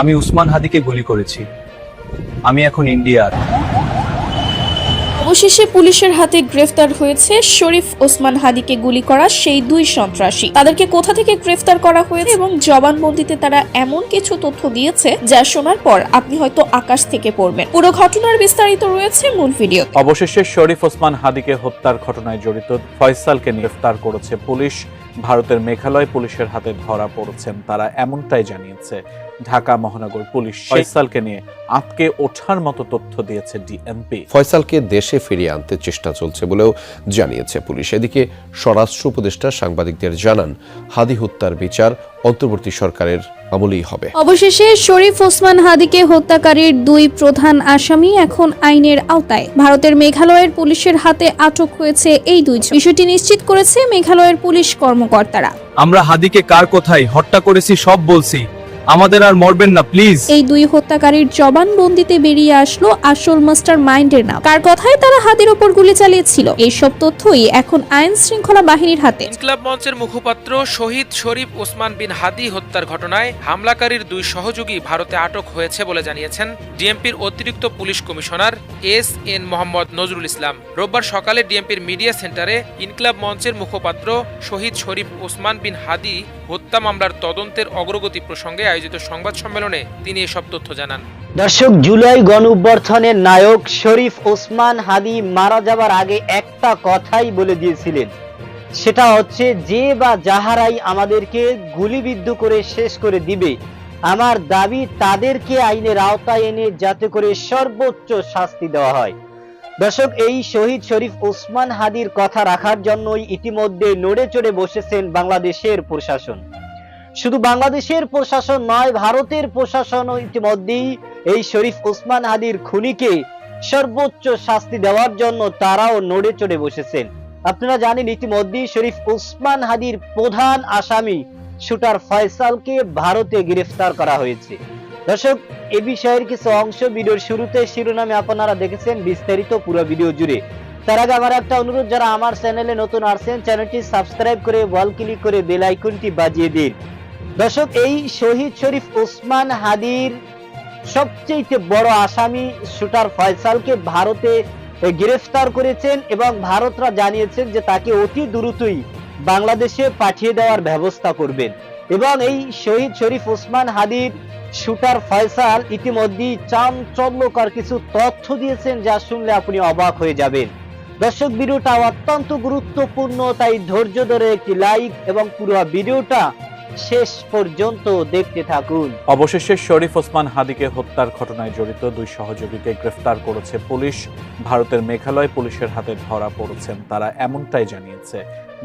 আমি উসমান হাদিকে গুলি করেছি। আমি এখন ইন্ডিয়ার। অবশেষে পুলিশের হাতে গ্রেফতার হয়েছে শরীফ ওসমান হাদিকে গুলি করা সেই দুই সন্ত্রাসী। তাদেরকে কোথা থেকে গ্রেফতার করা হয়েছে এবং জবানবন্দিতে তারা এমন কিছু তথ্য দিয়েছে যা শোনার পর আপনি হয়তো আকাশ থেকে পড়বেন। পুরো ঘটনার বিস্তারিত রয়েছে মূল ভিডিও অবশেষে শরীফ ওসমান হাদিকে হত্যার ঘটনায় জড়িত ফয়সালকে গ্রেফতার করেছে পুলিশ। ভারতের মেঘালয় পুলিশের হাতে ধরা পড়েছেন তারা এমনটাই জানিয়েছে ঢাকা মহানগর পুলিশ। ফয়সালকে নিয়ে আটকে ওঠার মতো তথ্য দিয়েছে ডিএমপি। ফয়সালকে দেশে ফিরিয়ে আনতে চেষ্টা চলছে বলেও জানিয়েছে পুলিশ। এদিকে স্বরাষ্ট্র উপদেষ্টা সাংবাদিকদের জানান হাদি হত্যার বিচার অন্তর্বর্তী সরকারের আমলেই হবে। অবশেষে শরীফ ওসমান হাদিকে হত্যাকারীর দুই প্রধান আসামি এখন আইনের আওতায়। ভারতের মেঘালয়ের পুলিশের হাতে আটক হয়েছে এই দুই বিষয়টি নিশ্চিত করেছে মেঘালয়ের পুলিশ কর্মকর্তারা। আমরা হাদিকে কার কোথায় হত্যা করেছি সব বলছি। আমাদের আর মরবেন না প্লিজ এই দুই হত্যাকারীর জবানবন্দিতে বেরিয়ে আসলো আসল মাস্টার মাইন্ডের নাম। কার কথায় তারা হাদির ওপর গুলি চালিয়েছিল? এইসব তথ্যই এখন আইন শৃঙ্খলা বাহিনীর হাতে। ইনকলাব মঞ্চের মুখপাত্র শহীদ শরীফ ওসমান বিন হাদি হত্যার ঘটনায় হামলাকারীর দুই সহযোগী ভারতে আটক হয়েছে বলে জানিয়েছেন ডিএমপির অতিরিক্ত police commissioner S N Mohammad Nazrul Islam. রোববার সকালে ডিএমপির মিডিয়া সেন্টারে ইনকলাব মঞ্চের মুখপাত্র শহীদ শরীফ ওসমান বিন হাদি হত্যা মামলার তদন্তের অগ্রগতি প্রসঙ্গে আয়োজিত সংবাদ সম্মেলনে তিনি এসব তথ্য জানান। দর্শক, জুলাই গণ অভ্যর্থনের নায়ক শরীফ ওসমান হাদি মারা যাবার আগে একটা কথাই বলে দিয়েছিলেন। সেটা হচ্ছে, যে বা যাহারাই আমাদেরকে গুলিবিদ্ধ করে শেষ করে দিবে, আমার দাবি তাদেরকে আইনের আওতায় এনে যাতে করে সর্বোচ্চ শাস্তি দেওয়া হয়। দর্শক, এই শহীদ শরীফ ওসমান হাদির কথা রাখার জন্যই ইতিমধ্যে নড়ে চড়ে বসেছেন বাংলাদেশের প্রশাসন। শুধু বাংলাদেশের প্রশাসন নয়, ভারতের প্রশাসনও ইতিমধ্যেই এই শরীফ ওসমান হাদির খুনিকে সর্বোচ্চ শাস্তি দেওয়ার জন্য তারাও নড়ে চড়ে বসেছেন। আপনারা জানেন, ইতিমধ্যেই শরীফ ওসমান হাদির প্রধান আসামি শুটার ফয়সালকে ভারতে গ্রেফতার করা হয়েছে। দর্শক, এ বিষয়ের কিছু অংশ ভিডিওর শুরুতে শিরোনামে আপনারা দেখেছেন বিস্তারিত পুরো ভিডিও জুড়ে। তার আগে আমার একটা অনুরোধ, যারা আমার চ্যানেলে নতুন আসছেন, চ্যানেলটি সাবস্ক্রাইব করে, ওয়াল ক্লিক করে বেল আইকনটি বাজিয়ে দিন। দর্শক, এই শহীদ শরীফ ওসমান হাদির সবচেয়ে বড় আসামি শুটার ফয়সালকে ভারতে গ্রেফতার করেছেন এবং ভারতরা জানিয়েছেন যে তাকে অতি দ্রুতই বাংলাদেশে পাঠিয়ে দেওয়ার ব্যবস্থা করবেন। এবং এই শহীদ শরীফ ওসমান হাদির শুটার ফয়সাল ইতিমধ্যেই চাঞ্চল্যকর কিছু তথ্য দিয়েছেন যা শুনলে আপনি অবাক হয়ে যাবেন। দর্শক, ভিডিওটা অত্যন্ত গুরুত্বপূর্ণ, তাই ধৈর্য ধরে একটি লাইক এবং পুরো ভিডিওটা শেষ পর্যন্ত দেখতে থাকুন। অবশেষে শরীফ ওসমান হাদিকে হত্যার ঘটনায় জড়িত দুই সহযোগীকে গ্রেফতার করেছে পুলিশ। ভারতের মেঘালয় পুলিশের হাতে ধরা পড়েছেন তারা, এমনটাই জানিয়েছে।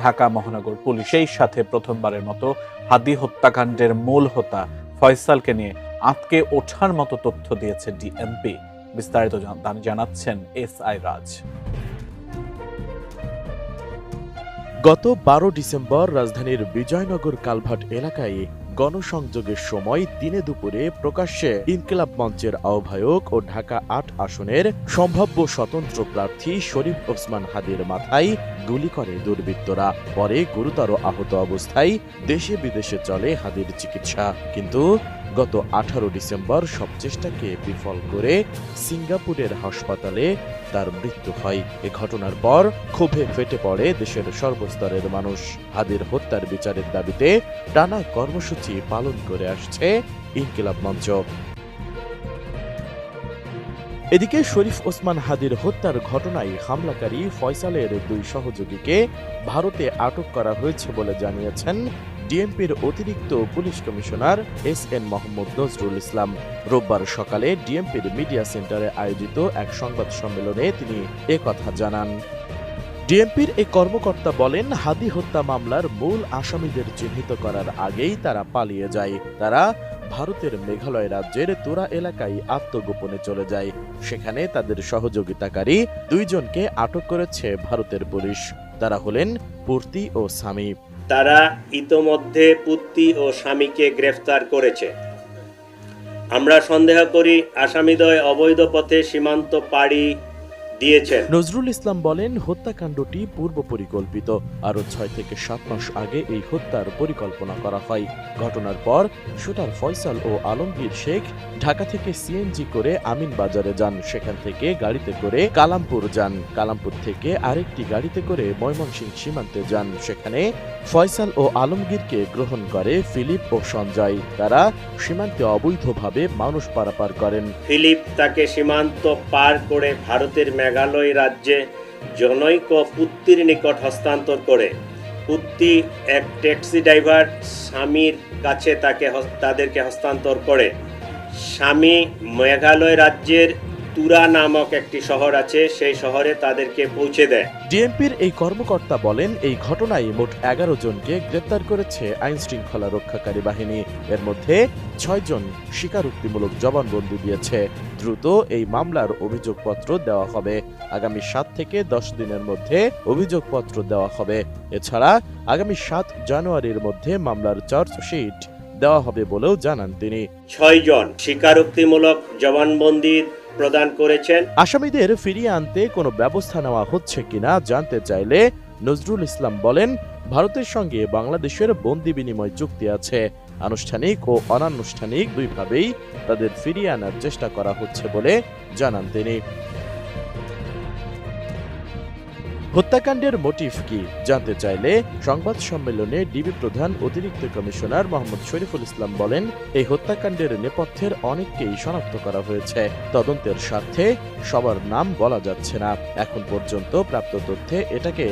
ঢাকা মহানগর পুলিশ সেই সাথে প্রথমবারের মতো হাদি হত্যাকাণ্ডের মূল হোতা ফয়সালকে নিয়ে আটকে ওঠার মতো তথ্য দিয়েছে ডিএমপি। বিস্তারিত জানাচ্ছেন এস আই রাজ। গত বারো ডিসেম্বর রাজধানীর বিজয়নগর কালভাট এলাকায় গণসংযোগের সময় দিনে দুপুরে প্রকাশ্যে ইনকিলাব মঞ্চের আহ্বায়ক ও ঢাকা আট আসনের সম্ভাব্য স্বতন্ত্র প্রার্থী শরীফ ওসমান হাদির মাথায় গুলি করে দুর্বৃত্তরা। পরে গুরুতর আহত অবস্থায় দেশে বিদেশে চলে হাদির চিকিৎসা। কিন্তু গত আঠারো ডিসেম্বর সব চেষ্টাকে বিফল করে সিঙ্গাপুরের হাসপাতালে তার মৃত্যু হয়। এ ঘটনার পর ক্ষোভে ফেটে পড়ে দেশের সর্বস্তরের মানুষ। হাদির হত্যার বিচারের দাবিতে টানা কর্মসূচি পালন করে আসছে ইনকিলাব মঞ্চ। এদিকে শরীফ ওসমান হাদির হত্যার ঘটনায় হামলাকারী ফয়সালের দুই সহযোগীকে ভারতে আটক করা হয়েছে বলে জানিয়েছেন ডিএমপির অতিরিক্ত police commissioner S N Mohammad Nazrul Islam. রোববার সকালে ডিএমপির মিডিয়া সেন্টারে আয়োজিত এক সংবাদ সম্মেলনে তিনি কথা জানান। ডিএমপির এই কর্মকর্তা বলেন, হাদি হত্যা মামলার মূল আসামিদের চিহ্নিত করার আগেই তারা পালিয়ে যায়। তারা ভারতের মেঘালয় রাজ্যের তোরা এলাকায় আত্মগোপনে চলে যায়। সেখানে তাদের সহযোগিতাকারী দুইজনকে আটক করেছে ভারতের পুলিশ। তারা হলেন পূর্তি ও স্বামী। তারা ইতোমধ্যে পুত্তি ও স্বামীকে গ্রেফতার করেছে। আমরা সন্দেহ করি, আসামিদ্বয় অবৈধ পথে সীমান্ত পাড়ি দিয়েছেন। নজরুল ইসলাম বলেন হত্যাকাণ্ডটি পূর্ব পরিকল্পিত। আরও ছয় থেকে সাত মাস আগে এই হত্যার পরিকল্পনা করা হয়। ঘটনার পর শুটার ফয়সাল ও আলমগীর শেখ ঢাকা থেকে সিএনজি করে আমিন বাজারে যান। সেখান থেকে গাড়িতে করে কালামপুর যান। কালামপুর থেকে আরেকটি গাড়িতে করে ময়মনসিংহ সীমান্তে যান। সেখানে ফয়সাল ও আলমগীরকে গ্রহণ করে ফিলিপ ও সঞ্জয়। তারা সীমান্তে অবৈধভাবে মানুষ পারাপার করেন। ফিলিপ তাকে সীমান্ত পার করে ভারতের মেঘালয় রাজ্যে জনৈক পুত্তির নিকট হস্তান্তর করে। পুত্তি এক ট্যাক্সি ড্রাইভার স্বামীর কাছে তাকে তাদেরকে হস্তান্তর করে। স্বামী মেঘালয় রাজ্যের তুরা নামক একটি শহর আছে, সেই শহরে তাদেরকে পৌঁছে দেয়। ডিএমপির এই কর্মকর্তা বলেন, এই ঘটনায় মোট এগারো জনকে গ্রেপ্তার করেছে আইন শৃঙ্খলা রক্ষাকারী বাহিনী। এর মধ্যে ছয় জন স্বীকারোক্তিমূলক জবানবন্দি দিয়েছে। দ্রুত এই মামলার অভিযোগপত্র দেওয়া হবে। আগামী সাত থেকে দশ দিনের মধ্যে অভিযোগপত্র দেওয়া হবে। এছাড়া আগামী সাত জানুয়ারির মধ্যে মামলার চার্জশিট দেওয়া হবে বলেও জানান তিনি। ছয়জন স্বীকারোক্তিমূলক জবানবন্দি প্রদান করেছেন। আসামিদের ফিরিয়ে আনতে কোনো ব্যবস্থা নেওয়া হচ্ছে কিনা জানতে চাইলে নজরুল ইসলাম বলেন ভারতের সঙ্গে বাংলাদেশের বন্দি বিনিময় চুক্তি আছে। আনুষ্ঠানিক ও অনানুষ্ঠানিক দুইভাবেই তাদের ফিরিয়ে আনার চেষ্টা করা হচ্ছে বলে জানান তিনি। হত্যাকাণ্ডের মোটিভ কি জানতে চাইলে সংবাদ সম্মেলনে ডিবি প্রধান অতিরিক্ত কমিশনার মোহাম্মদ শরীফুল ইসলাম বলেন, এই হত্যাকাণ্ডের নেপথ্যের অনেককেই শনাক্ত করা হয়েছে। তদন্তের স্বার্থে সবার নাম বলা যাচ্ছে না। এখন পর্যন্ত প্রাপ্ত তথ্যে এটাকে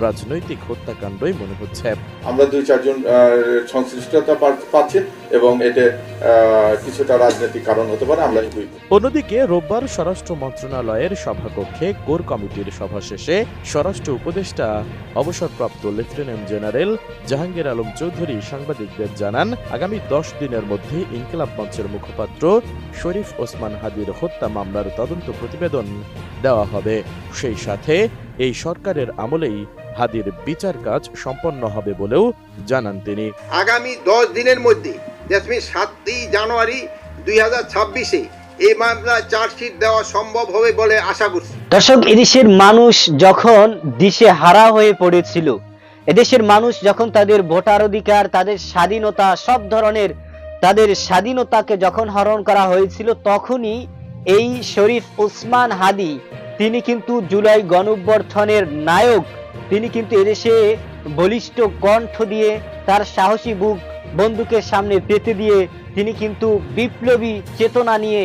রাজনৈতিক হত্যাকাণ্ডই মনে হচ্ছে। আমরা দুই চারজন সংশ্লিষ্টতা পাচ্ছি এবং এতে কিছুটা রাজনৈতিক কারণ হতে পারে আমরা অন্যদিকে রোববার স্বরাষ্ট্র মন্ত্রণালয়ের সভাকক্ষে কোর কমিটির সভা শেষে স্বরাষ্ট্র উপদেষ্টা অবসরপ্রাপ্ত লেফটেন্যান্ট জেনারেল জাহাঙ্গীর আলম চৌধুরী সাংবাদিকদের জানান আগামী দশ দিনের মধ্যে ইনকিলাব মঞ্চের মুখপাত্র শরীফ ওসমান হাদির হত্যা মামলার তদন্ত প্রতিবেদন দেওয়া হবে। সেই সাথে এই সরকারের আমলেই হাদির বিচার কাজ সম্পন্ন হবে বলেও জানান তিনি। আগামী দশ দিনের মধ্যে সাতই জানুয়ারি দুই হাজার ছাব্বিশে এই মামলায় চার্জশিট দেওয়া সম্ভব হবে বলে আশা করছি। দর্শক এদেশের মানুষ যখন দিশে হারা হয়ে পড়েছিল এদেশের মানুষ যখন তাদের ভোটার অধিকার তাদের স্বাধীনতা সব ধরনের তাদের স্বাধীনতাকে যখন হরণ করা হয়েছিল তখনই এই শরীফ উসমান হাদি তিনি কিন্তু জুলাই গণঅভ্যর্থনের নায়ক। তিনি কিন্তু এদেশে বলিষ্ঠ কণ্ঠ দিয়ে তার সাহসী বুক বন্দুকের সামনে পেতে দিয়ে তিনি কিন্তু বিপ্লবী চেতনা নিয়ে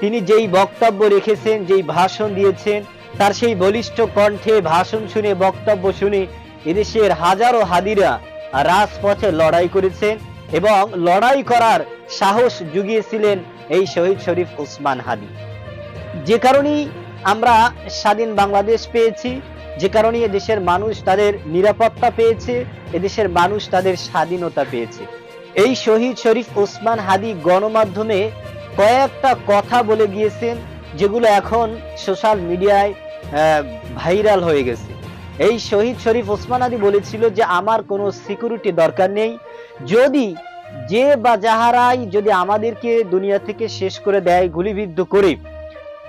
তিনি যেই বক্তব্য রেখেছেন, যেই ভাষণ দিয়েছেন, তার সেই বলিষ্ঠ কণ্ঠে ভাষণ শুনে, বক্তব্য শুনে এদেশের হাজারো হাদিরা রাজপথে লড়াই করেছেন এবং লড়াই করার সাহস জুগিয়েছিলেন এই শহীদ শরীফ ওসমান হাদি। যে কারণেই আমরা স্বাধীন বাংলাদেশ পেয়েছি, যে কারণে দেশের মানুষ তাদের নিরাপত্তা পেয়েছে, এদেশের মানুষ তাদের স্বাধীনতা পেয়েছে। এই শহীদ শরীফ ওসমান হাদি গণমাধ্যমে কয়েকটা কথা বলে গিয়েছেন, যেগুলো এখন সোশ্যাল মিডিয়ায় ভাইরাল হয়ে গেছে। এই শহীদ শরীফ ওসমান আদি বলেছিল যে, আমার কোনো সিকিউরিটি দরকার নেই। যদি যে বা যাহারাই যদি আমাদেরকে দুনিয়া থেকে শেষ করে দেয়, গুলিবিদ্ধ করে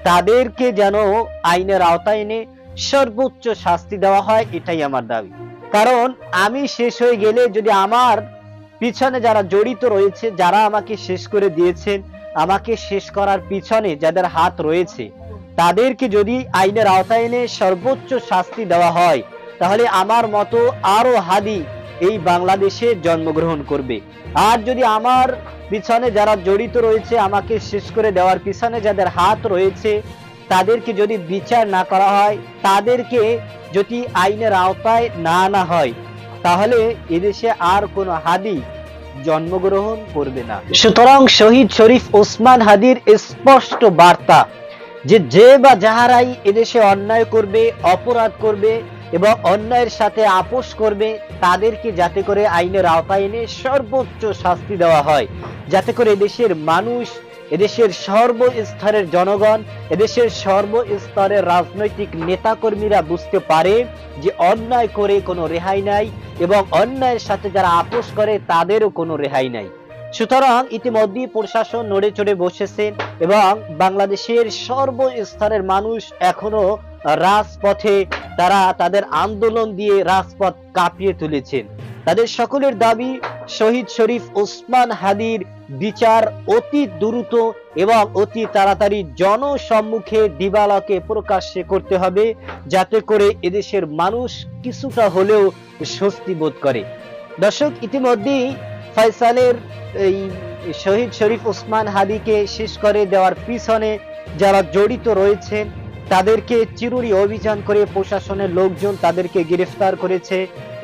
তাদেরকে যেন আইনের আওতায় এনে সর্বোচ্চ শাস্তি দেওয়া হয়, এটাই আমার দাবি। কারণ আমি শেষ হয়ে গেলে যদি আমার পিছনে যারা জড়িত রয়েছে, যারা আমাকে শেষ করে দিয়েছেন, আমাকে শেষ করার পিছনে যাদের হাত রয়েছে, তাদেরকে যদি আইনের আওতায় এনে সর্বোচ্চ শাস্তি দেওয়া হয়, তাহলে আমার মতো আরও হাদি এই বাংলাদেশে জন্মগ্রহণ করবে। আর যদি আমার পিছনে যারা জড়িত রয়েছে, আমাকে শেষ করে দেওয়ার পিছনে যাদের হাত রয়েছে, তাদেরকে যদি বিচার না করা হয়, তাদেরকে যদি আইনের আওতায় না আনা হয়, তাহলে এদেশে আর কোনো হাদি জন্মগ্রহণ করবে না। সুতরাং শহীদ শরীফ ওসমান হাদির স্পষ্ট বার্তা যে যে বা যাহারাই এদেশে অন্যায় করবে, অপরাধ করবে এবং অন্যায়ের সাথে আপোষ করবে, তাদেরকে যাতে করে আইনের আওতায় এনে সর্বোচ্চ শাস্তি দেওয়া হয়। যাতে করে এদেশের মানুষ, এদেশের সর্বস্তরের জনগণ, এদেশের সর্বস্তরের রাজনৈতিক নেতাকর্মীরা বুঝতে পারে যে অন্যায় করে কোনো রেহাই নাই এবং অন্যায়ের সাথে যারা আপোষ করে, তাদেরও কোনো রেহাই নাই। সুতরাং ইতিমধ্যেই প্রশাসন নড়ে চড়ে বসেছেন এবং বাংলাদেশের সর্বস্তরের মানুষ এখনও রাজপথে তারা তাদের আন্দোলন দিয়ে রাজপথ কাঁপিয়ে তুলেছেন। তাদের সকলের দাবি, শহীদ শরীফ ওসমান হাদির বিচার অতি দ্রুত এবং অতি তাড়াতাড়ি জনসম্মুখে দিবালকে প্রকাশ্যে করতে হবে, যাতে করে এদেশের মানুষ কিছুটা হলেও স্বস্তি বোধ করে। দর্শক, ইতিমধ্যেই ফয়সালের এই শহীদ শরীফ ওসমান হাদিকে শেষ করে দেওয়ার পিছনে যারা জড়িত রয়েছেন তাদেরকে চিরুরি অভিযান করে প্রশাসনের লোকজন তাদেরকে গ্রেফতার করেছে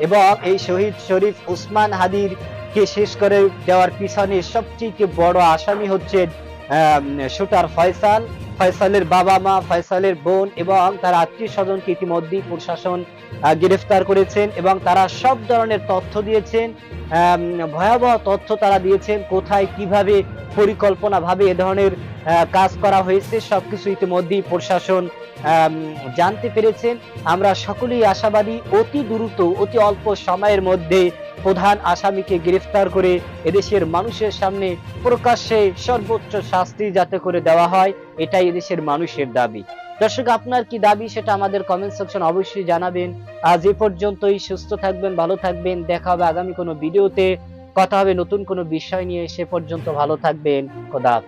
এবং এই শহীদ শরীফ উসমান হাদির কে শেষ করে দেওয়ার পিছনে সবচেয়ে বড় আসামি হচ্ছে শুটার ফয়সাল, ফয়সালের বাবা মা, ফয়সালের বোন এবং তার আত্মীয় স্বজনকে ইতিমধ্যেই প্রশাসন গ্রেফতার করেছেন এবং তারা সব ধরনের তথ্য দিয়েছেন ভয়াবহ তথ্য তারা দিয়েছেন, কোথায় কীভাবে পরিকল্পনা ভাবে এ ধরনের কাজ করা হয়েছে, সবকিছু ইতিমধ্যেই প্রশাসন জানতে পেরেছেন আমরা সকলেই আশাবাদী, অতি দ্রুত, অতি অল্প সময়ের মধ্যে প্রধান আসামিকে গ্রেফতার করে এদেশের মানুষের সামনে প্রকাশ্যে সর্বোচ্চ শাস্তি যাতে করে দেওয়া হয়, এটাই এদেশের মানুষের দাবি। দর্শক, আপনার কি দাবি সেটা আমাদের কমেন্ট সেকশন অবশ্যই জানাবেন। আজ এ পর্যন্তই, সুস্থ থাকবেন, ভালো থাকবেন, দেখা হবে আগামী কোনো ভিডিওতে কথা হবে নতুন কোনো বিষয় নিয়ে, সে পর্যন্ত ভালো থাকবেন, খোদা হাফেজ।